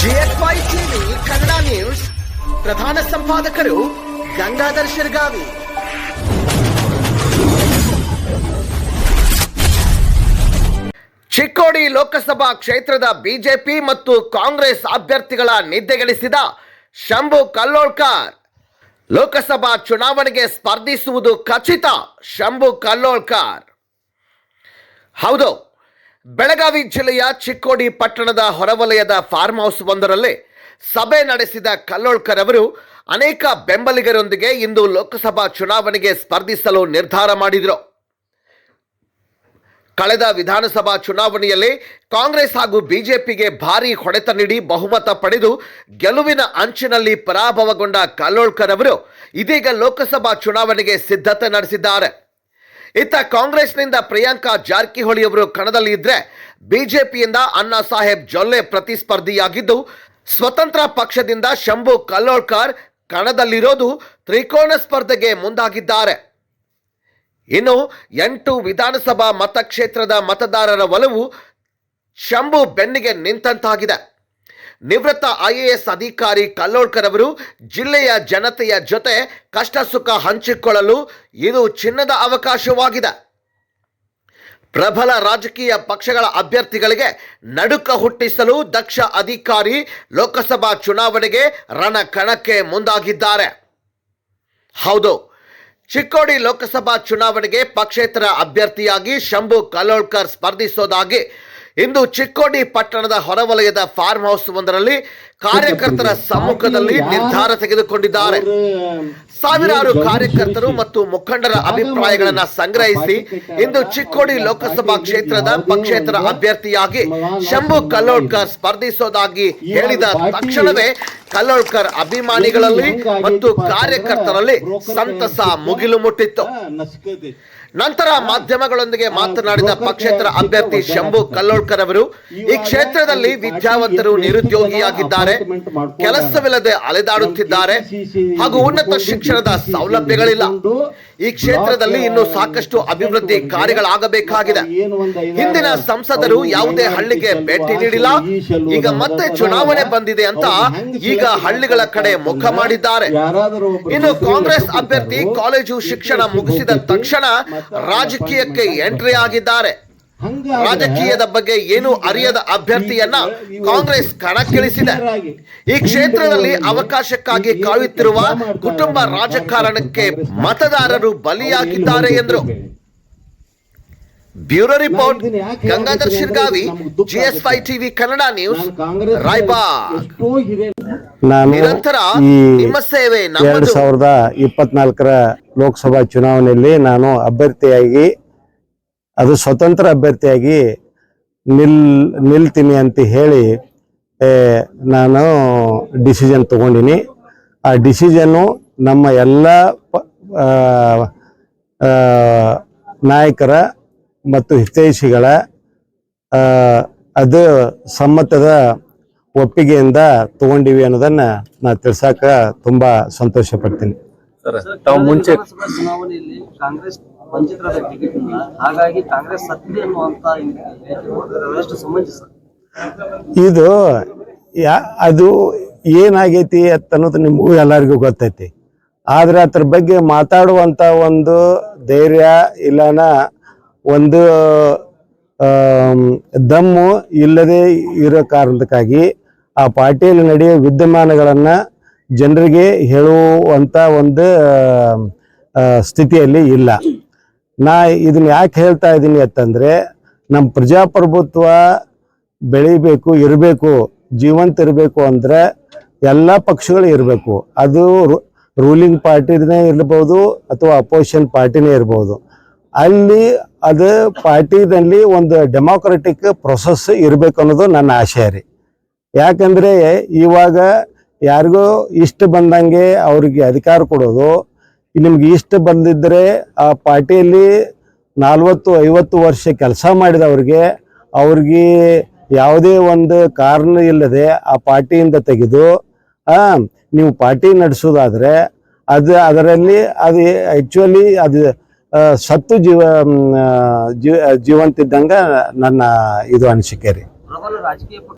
GSY TV, Kannada news. ಪ್ರಧಾನ ಸಂಪಾದಕರು ಗಂಗಾಧರ್ ಶಿರ್ಗಾವಿ. ಚಿಕ್ಕೋಡಿ ಲೋಕಸಭಾ ಕ್ಷೇತ್ರದ BJP ಮತ್ತು ಕಾಂಗ್ರೆಸ್ ಅಭ್ಯರ್ಥಿಗಳ ನಿದ್ದೆಗಳಿಸಿದ ಶಂಭು ಕಲ್ಲೋಳ್ಕರ್. ಲೋಕಸಭಾ ಚುನಾವಣೆಗೆ ಸ್ಪರ್ಧಿಸುವುದು ಖಚಿತ ಶಂಭು ಕಲ್ಲೋಳ್ಕರ್. ಹೌದು ಬೆಳಗಾವಿ ಜಿಲ್ಲೆಯ ಚಿಕ್ಕೋಡಿ ಪಟ್ಟಣದ ಹೊರವಲಯದ ಫಾರ್ಮ್ ಹೌಸ್ ಒಂದರಲ್ಲಿ ಸಭೆ ನಡೆಸಿದ ಕಲ್ಲೋಳ್ಕರ್ ಅವರು, ಅನೇಕ ಬೆಂಬಲಿಗರೊಂದಿಗೆ ಇಂದು ಲೋಕಸಭಾ ಚುನಾವಣೆಗೆ ಸ್ಪರ್ಧಿಸಲು ನಿರ್ಧಾರ ಮಾಡಿದರು. ಕಳೆದ ವಿಧಾನಸಭಾ ಚುನಾವಣೆಯಲ್ಲಿ ಕಾಂಗ್ರೆಸ್ ಹಾಗೂ ಬಿಜೆಪಿಗೆ ಭಾರೀ ಹೊಡೆತ ನೀಡಿ ಬಹುಮತ ಪಡೆದು ಗೆಲುವಿನ ಅಂಚಿನಲ್ಲಿ ಪರಾಭವಗೊಂಡ ಕಲ್ಲೋಳ್ಕರ್ ಅವರು ಇದೀಗ ಲೋಕಸಭಾ ಚುನಾವಣೆಗೆ ಸಿದ್ಧತೆ ನಡೆಸಿದ್ದಾರೆ. ಇತ್ತ ಕಾಂಗ್ರೆಸ್ನಿಂದ ಪ್ರಿಯಾಂಕಾ ಜಾರಕಿಹೊಳಿ ಅವರು ಕಣದಲ್ಲಿ ಇದ್ರೆ ಬಿಜೆಪಿಯಿಂದ ಅಣ್ಣಾ ಸಾಹೇಬ್ ಜೊಲ್ಲೆ ಪ್ರತಿಸ್ಪರ್ಧಿಯಾಗಿದ್ದು, ಸ್ವತಂತ್ರ ಪಕ್ಷದಿಂದ ಶಂಭು ಕಲ್ಲೋಳ್ಕರ್ ಕಣದಲ್ಲಿರೋದು ತ್ರಿಕೋನ ಸ್ಪರ್ಧೆಗೆ ಮುಂದಾಗಿದ್ದಾರೆ. ಇನ್ನು ಎಂಟು ವಿಧಾನಸಭಾ ಮತಕ್ಷೇತ್ರದ ಮತದಾರರ ಒಲವು ಶಂಭು ಬೆನ್ನಿಗೆ ನಿಂತಂತಾಗಿದೆ. ನಿವೃತ್ತ ಐಎಎಸ್ ಅಧಿಕಾರಿ ಕಲ್ಲೋಳ್ಕರ್ ಅವರು ಜಿಲ್ಲೆಯ ಜನತೆಯ ಜೊತೆ ಕಷ್ಟ ಸುಖ ಹಂಚಿಕೊಳ್ಳಲು ಇದು ಚಿನ್ನದ ಅವಕಾಶವಾಗಿದೆ. ಪ್ರಬಲ ರಾಜಕೀಯ ಪಕ್ಷಗಳ ಅಭ್ಯರ್ಥಿಗಳಿಗೆ ನಡುಕ ಹುಟ್ಟಿಸಲು ದಕ್ಷ ಅಧಿಕಾರಿ ಲೋಕಸಭಾ ಚುನಾವಣೆಗೆ ರಣಕಣಕ್ಕೆ ಮುಂದಾಗಿದ್ದಾರೆ. ಹೌದು, ಚಿಕ್ಕೋಡಿ ಲೋಕಸಭಾ ಚುನಾವಣೆಗೆ ಪಕ್ಷೇತರ ಅಭ್ಯರ್ಥಿಯಾಗಿ ಶಂಭು ಕಲ್ಲೋಳ್ಕರ್ ಸ್ಪರ್ಧಿಸೋದಾಗಿ ಇಂದು ಚಿಕ್ಕೋಡಿ ಪಟ್ಟಣದ ಹೊರವಲಯದ ಫಾರ್ಮ್ ಹೌಸ್ ಒಂದರಲ್ಲಿ ಕಾರ್ಯಕರ್ತರ ಸಮ್ಮುಖದಲ್ಲಿ ನಿರ್ಧಾರ ತೆಗೆದುಕೊಂಡಿದ್ದಾರೆ. ಸಾವಿರಾರು ಕಾರ್ಯಕರ್ತರು ಮತ್ತು ಮುಖಂಡರ ಅಭಿಪ್ರಾಯಗಳನ್ನ ಸಂಗ್ರಹಿಸಿ ಇಂದು ಚಿಕ್ಕೋಡಿ ಲೋಕಸಭಾ ಕ್ಷೇತ್ರದ ಪಕ್ಷೇತರ ಅಭ್ಯರ್ಥಿಯಾಗಿ ಶಂಭು ಕಲ್ಲೋಡ್ಕರ್ ಸ್ಪರ್ಧಿಸೋದಾಗಿ ಹೇಳಿದ ತಕ್ಷಣವೇ ಕಲ್ಲೋಳ್ಕರ್ ಅಭಿಮಾನಿಗಳಲ್ಲಿ ಮತ್ತು ಕಾರ್ಯಕರ್ತರಲ್ಲಿ ಸಂತಸ ಮುಗಿಲು ಮುಟ್ಟಿತ್ತು. ನಂತರ ಮಾಧ್ಯಮಗಳೊಂದಿಗೆ ಮಾತನಾಡಿದ ಪಕ್ಷೇತರ ಅಭ್ಯರ್ಥಿ ಶಂಭು ಕಲ್ಲೋಳ್ಕರ್ ಅವರು ಈ ಕ್ಷೇತ್ರದಲ್ಲಿ ವಿದ್ಯಾವಂತರು ನಿರುದ್ಯೋಗಿಯಾಗಿದ್ದಾರೆ. ಕೆಲಸವಿಲ್ಲದೆ ಅಲೆದಾಡುತ್ತಿದ್ದಾರೆ. ಹಾಗೂ ಉನ್ನತ ಶಿಕ್ಷಣದ ಸೌಲಭ್ಯಗಳಿಲ್ಲ. ಈ ಕ್ಷೇತ್ರದಲ್ಲಿ ಇನ್ನು ಸಾಕಷ್ಟು ಅಭಿವೃದ್ಧಿ ಕಾರ್ಯಗಳಾಗಬೇಕಾಗಿದೆ. ಹಿಂದಿನ ಸಂಸದರು ಯಾವುದೇ ಹಳ್ಳಿಗೆ ಭೇಟಿ ನೀಡಿಲ್ಲ. ಈಗ ಮತ್ತೆ ಚುನಾವಣೆ ಬಂದಿದೆ ಅಂತ ಈಗ ಹಳ್ಳಿಗಳ ಕಡೆ ಮುಖ ಮಾಡಿದ್ದಾರೆ. ಇನ್ನು ಕಾಂಗ್ರೆಸ್ ಅಭ್ಯರ್ಥಿ ಕಾಲೇಜು ಶಿಕ್ಷಣ ಮುಗಿಸಿದ ತಕ್ಷಣ ರಾಜಕೀಯಕ್ಕೆ ಎಂಟ್ರಿ ಆಗಿದ್ದಾರೆ. ರಾಜಕೀಯದ ಬಗ್ಗೆ ಏನು ಅರಿಯದ ಅಭ್ಯರ್ಥಿಯನ್ನ ಕಾಂಗ್ರೆಸ್ ಕಣಕ್ಕಿಳಿಸಿದೆ. ಈ ಕ್ಷೇತ್ರದಲ್ಲಿ ಅವಕಾಶಕ್ಕಾಗಿ ಕಾಯುತ್ತಿರುವ ಕುಟುಂಬ ರಾಜಕಾರಣಕ್ಕೆ ಮತದಾರರು ಬಲಿಯಾಗಿದ್ದಾರೆ ಎಂದರು. Bureau report Gangadhar Shirgavi GS five TV Kannada news Raibag. ನಾನು ನಿರಂತರ ಈ ನಿಮ್ಮ ಸೇವೆ ಎರಡ್ ಸಾವಿರದ ಇಪ್ಪತ್ನಾಲ್ಕರ ಲೋಕಸಭಾ ಚುನಾವಣೆಯಲ್ಲಿ ನಾನು ಅಭ್ಯರ್ಥಿಯಾಗಿ ಅದು ಸ್ವತಂತ್ರ ಅಭ್ಯರ್ಥಿಯಾಗಿ ನಿಲ್ ನಿಲ್ತೀನಿ ಅಂತ ಹೇಳಿ ನಾನು ಡಿಸಿಷನ್ ತಗೊಂಡಿನಿ. ಆ ಡಿಸಿಷನ್ನು ನಮ್ಮ ಎಲ್ಲ ನಾಯಕರ ಮತ್ತು ಹಿತೈಷಿಗಳ ಅದು ಸಮ್ಮತದ ಒಪ್ಪಿಗೆಯಿಂದ ತಗೊಂಡಿವಿ ಅನ್ನೋದನ್ನ ನಾ ತಿಳ್ಸಾಕ ತುಂಬಾ ಸಂತೋಷ ಪಡ್ತೀನಿ ತಾವು ಮುಂಚೆ ಚುನಾವಣೆಯಲ್ಲಿ ಕಾಂಗ್ರೆಸ್ ವಂಚಿತರಾದ ಟಿಕೆಟ್ ಇಲ್ಲ. ಹಾಗಾಗಿ ಕಾಂಗ್ರೆಸ್ ಸತ್ತಿ ಅನ್ನುವಂತ ಹೇಳಿಕೆ ಸಮಂಜಸ. ಇದು ಯಾ ಅದು ಏನಾಗೈತಿ ಅಂತ ಅನ್ನೋದು ನಿಮಗೂ ಎಲ್ಲರಿಗೂ ಗೊತ್ತೈತಿ. ಆದ್ರೆ ಅದ್ರ ಬಗ್ಗೆ ಮಾತಾಡುವಂತ ಒಂದು ಧೈರ್ಯ ಇಲ್ಲನ ಒಂದು ದಮ್ಮು ಇಲ್ಲದೆ ಇರೋ ಕಾರಣಕ್ಕಾಗಿ ಆ ಪಾರ್ಟಿಯಲ್ಲಿ ನಡೆಯುವ ವಿದ್ಯಮಾನಗಳನ್ನು ಜನರಿಗೆ ಹೇಳುವಂಥ ಒಂದು ಸ್ಥಿತಿಯಲ್ಲಿ ಇಲ್ಲ. ನಾ ಇದನ್ನ ಯಾಕೆ ಹೇಳ್ತಾ ಇದ್ದೀನಿ ಅಂತಂದರೆ ನಮ್ಮ ಪ್ರಜಾಪ್ರಭುತ್ವ ಬೆಳಿಬೇಕು, ಇರಬೇಕು, ಜೀವಂತ ಇರಬೇಕು ಅಂದ್ರೆ ಎಲ್ಲ ಪಕ್ಷಗಳು ಇರಬೇಕು. ಅದು ರೂಲಿಂಗ್ ಪಾರ್ಟಿನೇ ಇರ್ಬೋದು ಅಥವಾ ಅಪೋಸಿಷನ್ ಪಾರ್ಟಿನೇ ಇರ್ಬೋದು. ಅಲ್ಲಿ ಅದು ಪಾರ್ಟಿನಲ್ಲಿ ಒಂದು ಡೆಮೋಕ್ರೆಟಿಕ್ ಪ್ರೊಸೆಸ್ ಇರಬೇಕು ಅನ್ನೋದು ನನ್ನ ಆಶಯ ರೀ. ಯಾಕಂದರೆ ಇವಾಗ ಯಾರಿಗೋ ಇಷ್ಟ ಬಂದಂಗೆ ಅವ್ರಿಗೆ ಅಧಿಕಾರ ಕೊಡೋದು, ನಿಮ್ಗೆ ಇಷ್ಟ ಬಂದಿದ್ದರೆ ಆ ಪಾರ್ಟಿಯಲ್ಲಿ ನಲ್ವತ್ತು, ಐವತ್ತು ವರ್ಷ ಕೆಲಸ ಮಾಡಿದವ್ರಿಗೆ ಅವ್ರಿಗೆ ಯಾವುದೇ ಒಂದು ಕಾರಣ ಇಲ್ಲದೆ ಆ ಪಾರ್ಟಿಯಿಂದ ತೆಗೆದು ನೀವು ಪಾರ್ಟಿ ನಡೆಸೋದಾದರೆ ಅದು ಅದರಲ್ಲಿ ಅದು ಆ್ಯಕ್ಚುಲಿ ಅದು ಸತ್ತು ಜೀವ ಜೀವಂತಿದ್ದಂಗ ನನ್ನ ಇದು ಅನಿಸಿಕೆ ರೀ. ರಾಜಕೀಯ